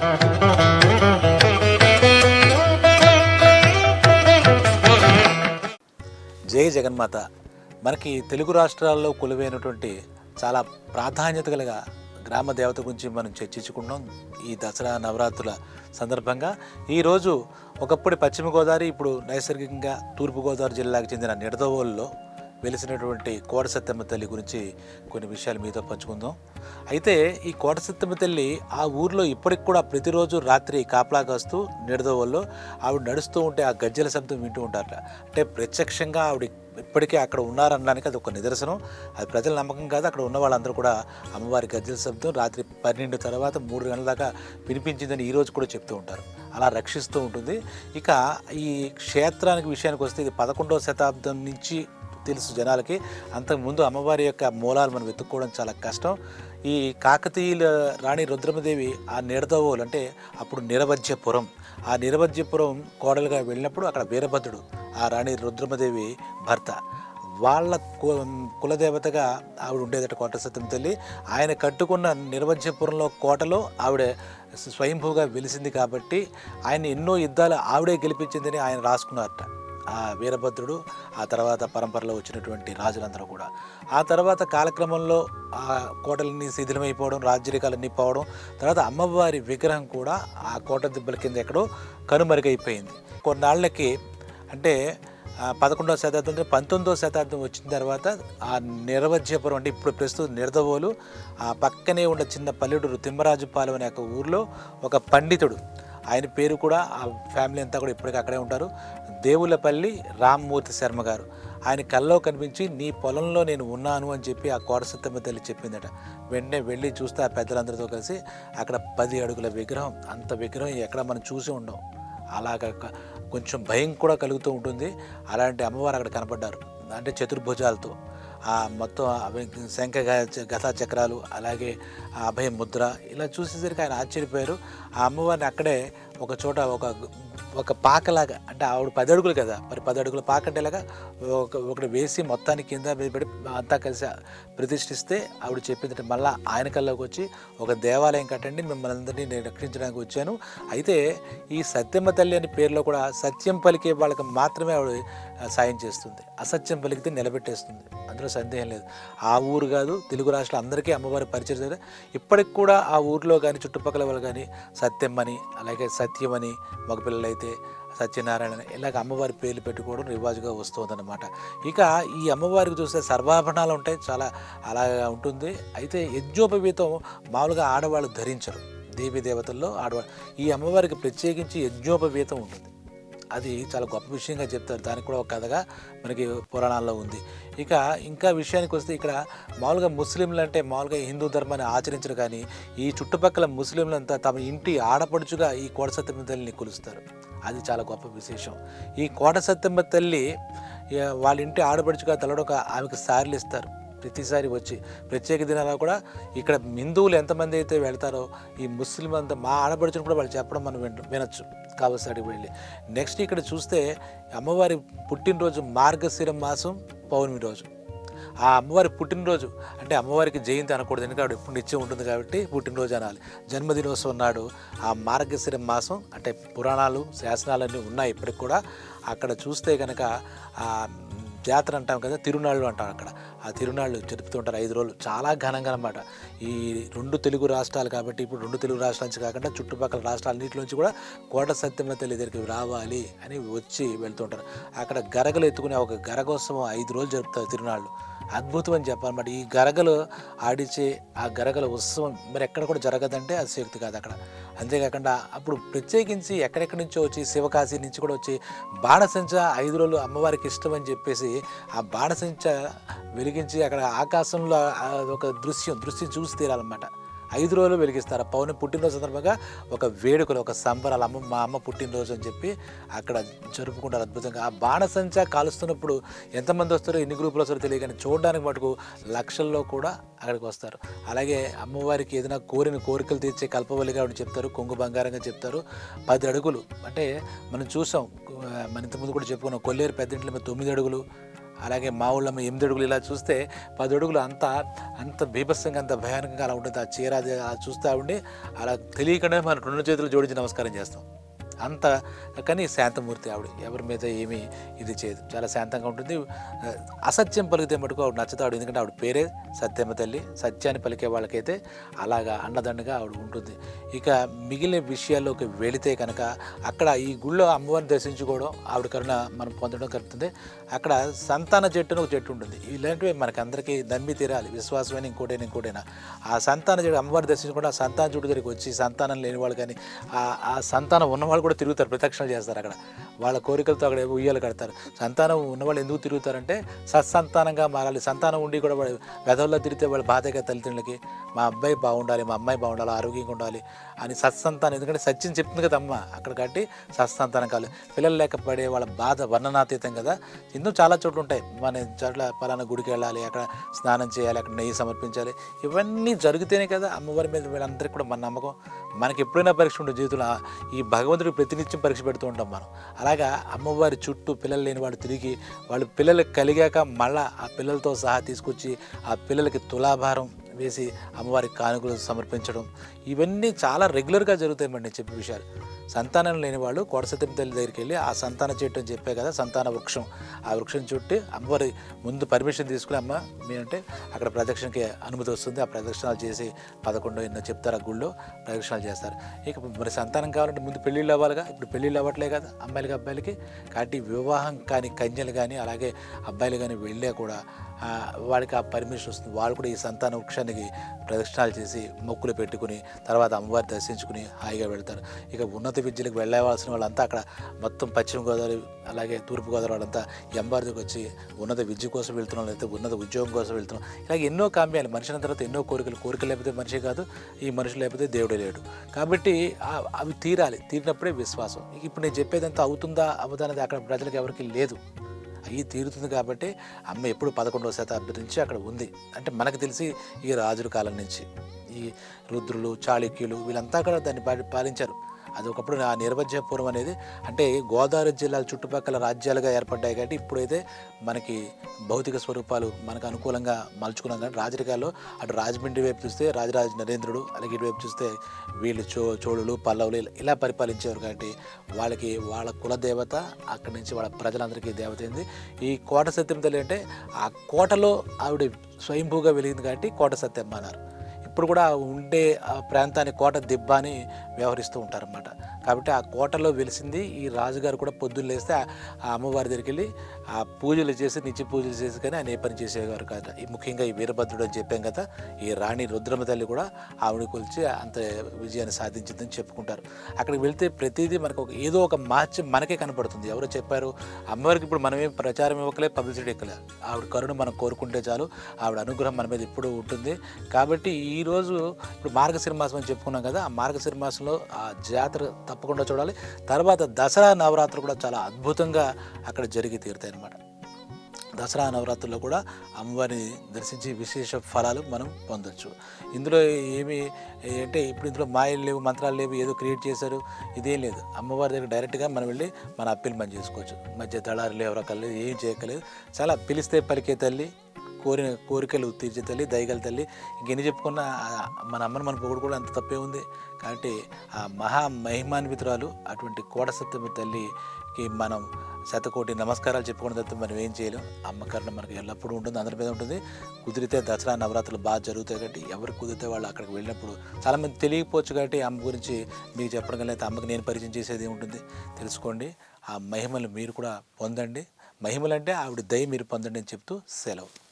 జై జగన్మాత. మనకి తెలుగు రాష్ట్రాల్లో కొలువైనటువంటి చాలా ప్రాధాన్యత కలిగా గ్రామ దేవత గురించి మనం చర్చించుకున్నాం ఈ దసరా నవరాత్రుల సందర్భంగా. ఈరోజు ఒకప్పుడు పశ్చిమ గోదావరి ఇప్పుడు నైసర్గికంగా తూర్పుగోదావరి జిల్లాకు చెందిన నిడదవోలులో వెలిసినటువంటి కోట సత్యమ్మ తల్లి గురించి కొన్ని విషయాలు మీతో పంచుకుందాం. అయితే ఈ కోట సత్యమ్మ తల్లి ఆ ఊర్లో ఇప్పటికి కూడా ప్రతిరోజు రాత్రి కాపలా కాస్తూ నిడదవల్లో ఆవిడ నడుస్తూ ఉంటే ఆ గజ్జల శబ్దం వింటూ ఉంటారట. అంటే ప్రత్యక్షంగా ఆవిడ ఇప్పటికీ అక్కడ ఉన్నారనడానికి అది ఒక నిదర్శనం. అది ప్రజల నమ్మకం కాదు అక్కడ ఉన్న వాళ్ళందరూ కూడా అమ్మవారి గజ్జల శబ్దం రాత్రి పన్నెండు తర్వాత మూడు గంటల దాకా వినిపించిందని ఈరోజు కూడా చెప్తూ ఉంటారు. అలా రక్షిస్తూ ఉంటుంది. ఇక ఈ క్షేత్రానికి విషయానికి వస్తే ఇది పదకొండవ శతాబ్దం నుంచి తెలుసు జనాలకి. అంతకుముందు అమ్మవారి యొక్క మూలాలు మనం వెతుక్కోవడం చాలా కష్టం. ఈ కాకతీయుల రాణి రుద్రమదేవి ఆ నిడదవోలు అంటే అప్పుడు నిరవజ్యపురం ఆ నిరవజ్యపురం కోడలుగా వెళ్ళినప్పుడు అక్కడ వీరభద్రుడు ఆ రాణి రుద్రమదేవి భర్త. వాళ్ళ కు- కులదేవతగా ఆవిడ ఉండేదట కోట సత్యం తల్లి. ఆయన కట్టుకున్న నిర్వజ్యపురంలో కోటలో ఆవిడ స్వయంభూగా వెలిసింది కాబట్టి ఆయన ఎన్నో యుద్ధాలు ఆవిడే గెలిపించిందని ఆయన రాసుకున్నారట. ఆ వీరభద్రుడు ఆ తర్వాత పరంపరలో వచ్చినటువంటి రాజులందరూ కూడా. ఆ తర్వాత కాలక్రమంలో ఆ కోటలన్నీ శిథిలమైపోవడం రాజ్యరికాలన్నీ పోవడం తర్వాత అమ్మవారి విగ్రహం కూడా ఆ కోట దిబ్బల కింద ఎక్కడో కనుమరుగైపోయింది. కొన్నాళ్ళకి అంటే పదకొండవ శతాబ్దం అంటే పంతొమ్మిదవ శతాబ్దం వచ్చిన తర్వాత ఆ నిరవజ్యపురం అంటే ఇప్పుడు ప్రస్తుతం నిరదవోలు ఆ పక్కనే ఉన్న చిన్న పల్లెటూరు తిమ్మరాజుపాలెం అనే ఒక ఊర్లో ఒక పండితుడు ఆయన పేరు కూడా ఆ ఫ్యామిలీ అంతా కూడా ఇప్పటికీ అక్కడే ఉంటారు. దేవులపల్లి రామ్మూర్తి శర్మ గారు. ఆయన కల్లో కనిపించి నీ పొలంలో నేను ఉన్నాను అని చెప్పి ఆ కోరసత్తమ్మ తల్లి చెప్పిందట. వెంటనే వెళ్ళి చూస్తే ఆ పెద్దలందరితో కలిసి అక్కడ పది అడుగుల విగ్రహం అంత విగ్రహం ఎక్కడ మనం చూసి ఉండం. అలాగ కొంచెం భయం కూడా కలుగుతూ ఉంటుంది. అలాంటి అమ్మవారు అక్కడ కనపడ్డారు. అంటే చతుర్భుజాలతో. ఆ మొత్తం శంఖ గ- గతా చక్రాలు అలాగే ఆ అభయ ముద్ర ఇలా చూసేసరికి ఆయన ఆశ్చర్యపోయారు. ఆ అమ్మవారిని అక్కడే ఒక చోట ఒక ఒక పాకలాగా అంటే ఆవిడ పది అడుగులు కదా మరి పది అడుగుల పాక అంటేలాగా ఒక ఒకటి వేసి మొత్తానికి కింద పెట్టి అంతా కలిసి ప్రతిష్ఠిస్తే ఆవిడ చెప్పిందంటే మళ్ళీ ఆయన కల్లోకి వచ్చి ఒక దేవాలయం కట్టండి మిమ్మల్ని అందరినీ నేను రక్షించడానికి వచ్చాను. అయితే ఈ సత్యమ్మ తల్లి అనే పేరులో కూడా సత్యం పలికే వాళ్ళకి మాత్రమే ఆవిడ సాయం చేస్తుంది. అసత్యం పలికితే నిలబెట్టేస్తుంది. అందులో సందేహం లేదు. ఆ ఊరు కాదు తెలుగు రాష్ట్రాలు అందరికీ అమ్మవారి పరిచయం ఇప్పటికి కూడా ఆ ఊర్లో కానీ చుట్టుపక్కల వాళ్ళు కానీ సత్యమ్మని అలాగే సత్యమని మగపిల్లలైతే సత్యనారాయణ అని ఇలాగ అమ్మవారి పేర్లు పెట్టుకోవడం రివాజుగా వస్తుందన్నమాట. ఇక ఈ అమ్మవారికి చూస్తే సర్వాభరణాలు ఉంటాయి చాలా అలాగా ఉంటుంది. అయితే యజ్ఞోపవీతం మామూలుగా ఆడవాళ్ళు ధరించరు. దేవీ దేవతల్లో ఆడవాళ్ళు. ఈ అమ్మవారికి ప్రత్యేకించి యజ్ఞోపవీతం ఉంటుంది. అది చాలా గొప్ప విషయంగా చెప్తారు. దానికి కూడా ఒక కథగా మనకి పురాణాల్లో ఉంది. ఇక ఇంకా విషయానికి వస్తే ఇక్కడ మామూలుగా ముస్లింలు అంటే మామూలుగా హిందూ ధర్మాన్ని ఆచరించరు కానీ ఈ చుట్టుపక్కల ముస్లింలంతా తమ ఇంటి ఆడపడుచుగా ఈ కోట సత్యమ్మ తల్లిని కొలుస్తారు. అది చాలా గొప్ప విశేషం. ఈ కోట సత్యమ్మ తల్లి వాళ్ళ ఇంటి ఆడపడుచుగా తలడొక ఆమెకు సారీలు ఇస్తారు. ప్రతిసారి వచ్చి ప్రత్యేక దినాల్లో కూడా ఇక్కడ హిందువులు ఎంతమంది అయితే వెళ్తారో ఈ ముస్లిం అంతా మా ఆడపడుచుని కూడా వాళ్ళు చెప్పడం మనం విన వినొచ్చు. కావలసి వెళ్ళి. నెక్స్ట్ ఇక్కడ చూస్తే అమ్మవారి పుట్టినరోజు మార్గశిర మాసం పౌర్ణమి రోజు. ఆ అమ్మవారి పుట్టినరోజు అంటే అమ్మవారికి జయంతి అనకూడదు ఎందుకంటే ఆవిడ ఎప్పుడు నిత్యం ఉంటుంది కాబట్టి పుట్టినరోజు అనాలి. జన్మదినోత్సవం నాడు ఆ మార్గశిర మాసం అంటే పురాణాలు శాసనాలన్నీ ఉన్నాయి ఇప్పటికి కూడా. అక్కడ చూస్తే కనుక జాతర అంటాం కదా తిరునాళ్ళు అంటాం అక్కడ. ఆ తిరునాళ్ళు జరుపుతుంటారు ఐదు రోజులు. చాలా ఘనంగా అనమాట ఈ రెండు తెలుగు రాష్ట్రాలు కాబట్టి ఇప్పుడు రెండు తెలుగు రాష్ట్రాల నుంచి కాకుండా చుట్టుపక్కల రాష్ట్రాలన్నింటి నుంచి కూడా కోట సత్యమ్మ తల్లి దగ్గరికి రావాలి అని వచ్చి వెళ్తుంటారు అక్కడ గరగలు ఎత్తుకునే ఒక గరగోత్సవం ఐదు రోజులు జరుపుతారు తిరునాళ్ళు. అద్భుతం అని చెప్పాలన్నమాట. ఈ గరగలు ఆడిచే ఆ గరగల ఉత్సవం మరి ఎక్కడ కూడా జరగదంటే అది శక్తి కాదు అక్కడ. అంతేకాకుండా అప్పుడు ప్రత్యేకించి ఎక్కడెక్కడి నుంచో వచ్చి శివకాశి నుంచి కూడా వచ్చి బాణసంచ ఐదు రోజులు అమ్మవారికి ఇష్టం అని చెప్పేసి ఆ బాణసంచ వెలిగించి అక్కడ ఆకాశంలో ఒక దృశ్యం దృశ్యం చూసి తీరాలన్నమాట. ఐదు రోజులు వెలిగిస్తారు. పౌర్ణమి పుట్టినరోజు సందర్భంగా ఒక వేడుకలు ఒక సంబరాలు. అమ్మ మా అమ్మ పుట్టినరోజు అని చెప్పి అక్కడ జరుపుకుంటారు అద్భుతంగా. ఆ బాణసంచ కాలుస్తున్నప్పుడు ఎంతమంది వస్తారో ఎన్ని గ్రూపులు వస్తారో తెలియదు కానీ చూడడానికి మటుకు లక్షల్లో కూడా అక్కడికి వస్తారు. అలాగే అమ్మవారికి ఏదైనా కోరిన కోరికలు తీర్చే కల్పవల్లిగా ఆవిడ చెప్తారు కొంగు బంగారంగా చెప్తారు. పది అడుగులు. అంటే మనం చూసాం మన ఇంతకుముందు కూడా చెప్పుకున్నాం కొల్లేరు పెద్దింట్లో మీద తొమ్మిది అడుగులు అలాగే మా ఊళ్ళో ఎనిమిది అడుగులు ఇలా చూస్తే పది అడుగులు అంత అంత బీభత్సంగా అంత భయానకంగా అలా ఉంటుంది. ఆ చీర అది అలా చూస్తూ ఉండి అలా తెలియకుండా మనం రెండు చేతులు జోడించి నమస్కారం చేస్తాం. అంత కానీ శాంతమూర్తి ఆవిడ ఎవరి మీద ఏమీ ఇది చేయదు. చాలా శాంతంగా ఉంటుంది. అసత్యం పలికితే మటుకు ఆవిడ నచ్చదు. ఆవిడ ఎందుకంటే ఆవిడ పేరే సత్యమ్మ తల్లి. సత్యాన్ని పలికే వాళ్ళకైతే అలాగా అన్నదండగా ఆవిడ ఉంటుంది. ఇక మిగిలిన విషయాల్లోకి వెళితే కనుక అక్కడ ఈ గుళ్ళో అమ్మవారిని దర్శించుకోవడం ఆవిడ కరుణ మనం పొందడం కలుగుతుంది. అక్కడ సంతాన జట్టు ఒక చెట్టు ఉంటుంది. ఇలాంటివి మనకి అందరికీ నమ్మి తీరాలి. విశ్వాసమైన ఇంకోటైనా ఇంకోటైనా. ఆ సంతాన చెట్టు అమ్మవారి దర్శించకుండా ఆ సంతాన చెట్టు దగ్గరికి వచ్చి సంతానం లేని వాళ్ళు కానీ ఆ ఆ సంతానం ఉన్నవాళ్ళు కూడా తిరుగుతారు. ప్రదక్షిణలు చేస్తారు అక్కడ. వాళ్ళ కోరికలతో అక్కడ ఉయ్యాలు కడతారు. సంతానం ఉన్నవాళ్ళు ఎందుకు తిరుగుతారంటే సత్సంతానంగా మారాలి. సంతానం ఉండి కూడా వాళ్ళు వెధవల్లో తిరిగితే వాళ్ళ బాధగా తల్లిదండ్రులకి మా అబ్బాయి బాగుండాలి మా అమ్మాయి బాగుండాలి ఆరోగ్యంగా ఉండాలి అని సత్సంతానం. ఎందుకంటే సత్యం చెప్తుంది కదా అమ్మ. అక్కడ కట్టి సత్సంతానం కాదు పిల్లలు లేకపోతే వాళ్ళ బాధ వర్ణనాతీతం కదా. ఎన్నో చాలా చోట్ల ఉంటాయి మన చోట్ల పలానా గుడికి వెళ్ళాలి అక్కడ స్నానం చేయాలి అక్కడ నెయ్యి సమర్పించాలి. ఇవన్నీ జరిగితేనే కదా అమ్మవారి మీద వీళ్ళందరికీ కూడా మన నమ్మకం. మనకి ఎప్పుడైనా పరీక్ష ఉండే జీవితంలో ఈ భగవంతుడికి ప్రతినిత్యం పరీక్ష పెడుతూ ఉంటాం మనం. అలాగా అమ్మవారి చుట్టూ పిల్లలు లేని వాడు తిరిగి వాళ్ళు పిల్లలు కలిగాక మళ్ళా ఆ పిల్లలతో సహా తీసుకొచ్చి ఆ పిల్లలకి తులాభారం వేసి అమ్మవారికి కానుకలు సమర్పించడం. ఇవన్నీ చాలా రెగ్యులర్గా జరుగుతాయి మరి నేను చెప్పే విషయాలు. సంతానం లేని వాళ్ళు కోటసత్యం తల్లి దగ్గరికి వెళ్ళి ఆ సంతాన చెట్టు అని చెప్పే కదా సంతాన వృక్షం ఆ వృక్షం చుట్టి అమ్మవారి ముందు పర్మిషన్ తీసుకుని అమ్మ మీరంటే అక్కడ ప్రదక్షిణకి అనుమతి వస్తుంది. ఆ ప్రదక్షిణాలు చేసి పదకొండో ఎన్నో చెప్తారు ఆ గుళ్ళో ప్రదక్షిణాలు చేస్తారు. ఇక మరి సంతానం కావాలంటే ముందు పెళ్ళిళ్ళు అవ్వాలిగా? ఇప్పుడు పెళ్ళిళ్ళు అవ్వట్లే కదా అమ్మాయిలకి అబ్బాయిలకి. కాబట్టి వివాహం కానీ కన్యలు కానీ అలాగే అబ్బాయిలు కానీ వెళ్ళే కూడా వాడికి ఆ పర్మిషన్ వస్తుంది. వాళ్ళు కూడా ఈ సంతాన వృక్షానికి ప్రదక్షిణాలు చేసి మొక్కులు పెట్టుకుని తర్వాత అమ్మవారి దర్శించుకుని హాయిగా వెళ్తారు. ఇక ఉన్నత విద్యలకు వెళ్ళవలసిన వాళ్ళంతా అక్కడ మొత్తం పశ్చిమ గోదావరి అలాగే తూర్పు గోదావరి వాళ్ళంతా ఎంబార్ దగ్గర వచ్చి ఉన్నత విద్య కోసం వెళ్తున్నాం లేకపోతే ఉన్నత ఉద్యోగం కోసం వెళ్తున్నాం. ఇలాగ ఎన్నో కామ్యాలు మనిషిన తర్వాత ఎన్నో కోరికలు. కోరికలు లేకపోతే మనిషి కాదు ఈ మనిషి లేకపోతే దేవుడే లేడు. కాబట్టి అవి తీరాలి తీరినప్పుడే విశ్వాసం. ఇప్పుడు నేను చెప్పేదంతా అవుతుందా అవుతుందా అనేది అక్కడ ప్రజలకు ఎవరికి లేదు. అయ్యి తీరుతుంది కాబట్టి అమ్మ ఎప్పుడు పదకొండవ శతాబ్దం నుంచి అక్కడ ఉంది. అంటే మనకు తెలిసి ఈ రాజుల కాలం నుంచి ఈ రుద్రులు చాళుక్యులు వీళ్ళంతా కూడా దాన్ని పాటి పాలించారు. అది ఒకప్పుడు ఆ నిర్వజ్యపురం అనేది. అంటే గోదావరి జిల్లాల చుట్టుపక్కల రాజ్యాలుగా ఏర్పడ్డాయి కాబట్టి ఇప్పుడైతే మనకి భౌతిక స్వరూపాలు మనకు అనుకూలంగా మలుచుకున్నాం కానీ రాజరికాల్లో అటు రాజమండ్రి వైపు చూస్తే రాజరాజ నరేంద్రుడు అలాగే ఇటువైపు చూస్తే వీళ్ళు చో చోళులు పల్లవులు ఇలా- ఇలా పరిపాలించేవారు కాబట్టి వాళ్ళకి వాళ్ళ కుల దేవత అక్కడి నుంచి వాళ్ళ ప్రజలందరికీ దేవత అయింది. ఈ కోట సత్యం తల్లి అంటే ఆ కోటలో ఆవిడ స్వయంభూగా వెలిగింది కాబట్టి కోట సత్యమ్మ అన్నారు. ఇప్పుడు కూడా ఉండే ఆ ప్రాంతాన్ని కోట దిబ్బ అని వ్యవహరిస్తూ ఉంటారన్నమాట. కాబట్టి ఆ కోటలో వెలిసింది ఈ రాజుగారు కూడా పొద్దున్న లేస్తే ఆ- అమ్మవారి దగ్గరికి వెళ్ళి ఆ పూజలు చేసి నిత్య పూజలు చేసి కానీ ఆయన ఏ పని చేసేవారు కదా. ఈ ముఖ్యంగా ఈ వీరభద్రుడు అని చెప్పాం కదా ఈ రాణి రుద్రమ తల్లి కూడా ఆవిడ కొలిచి అంత విజయాన్ని సాధించిందని చెప్పుకుంటారు. అక్కడికి వెళ్తే ప్రతిదీ మనకు ఒక ఏదో ఒక మార్చి మనకే కనపడుతుంది. ఎవరో చెప్పారు అమ్మవారికి ఇప్పుడు మనమే ప్రచారం ఇవ్వకలే పబ్లిసిటీ ఇవ్వలే ఆవిడ కరుణ మనం కోరుకుంటే చాలు ఆవిడ అనుగ్రహం మన మీద ఎప్పుడూ ఉంటుంది. కాబట్టి ఈరోజు ఇప్పుడు మార్గశిర మాసం అని చెప్పుకున్నాం కదా ఆ మార్గశిర మాసంలో ఆ జాతర తప్పకుండా చూడాలి. తర్వాత దసరా నవరాత్రులు కూడా చాలా అద్భుతంగా అక్కడ జరిగి తీరుతాయి అన్నమాట. దసరా నవరాత్రుల్లో కూడా అమ్మవారిని దర్శించి విశేష ఫలాలు మనం పొందొచ్చు. ఇందులో ఏమి అంటే ఇప్పుడు ఇందులో మాయలు లేవు మంత్రాలు లేవు ఏదో క్రియేట్ చేశారు ఇదేం లేదు. అమ్మవారి దగ్గర డైరెక్ట్గా మనం వెళ్ళి మన అప్పీల్ మనం చేసుకోవచ్చు. మధ్య దళారులు ఎవరో కలేదు ఏం చేయక్కలేదు చాలా పిలిస్తే పలికే తల్లి కోరిన కోరికలు తీర్చే తల్లి దయగల తల్లి. ఇంకెన్ని చెప్పుకున్నా మన అమ్మని మన పొగుడు కూడా అంత తప్పే ఉంది. కాబట్టి ఆ మహా మహిమాన్వితురాలు అటువంటి కోట సత్యమి తల్లికి మనం శతకోటి నమస్కారాలు చెప్పుకున్న తర్వాత మనం ఏం చేయలేం. అమ్మకరణ మనకి ఎల్లప్పుడూ ఉంటుంది అందరి మీద ఉంటుంది. కుదిరితే దసరా నవరాత్రులు బాగా జరుగుతాయి కాబట్టి ఎవరు కుదిరితే వాళ్ళు అక్కడికి వెళ్ళినప్పుడు చాలామంది తెలియకపోవచ్చు కాబట్టి అమ్మ గురించి మీకు చెప్పడం కానీ అమ్మకి నేను పరిచయం చేసేది ఉంటుంది. తెలుసుకోండి. ఆ మహిమలు మీరు కూడా పొందండి. మహిమలంటే ఆవిడ దయ మీరు పొందండి అని చెప్తూ సెలవు.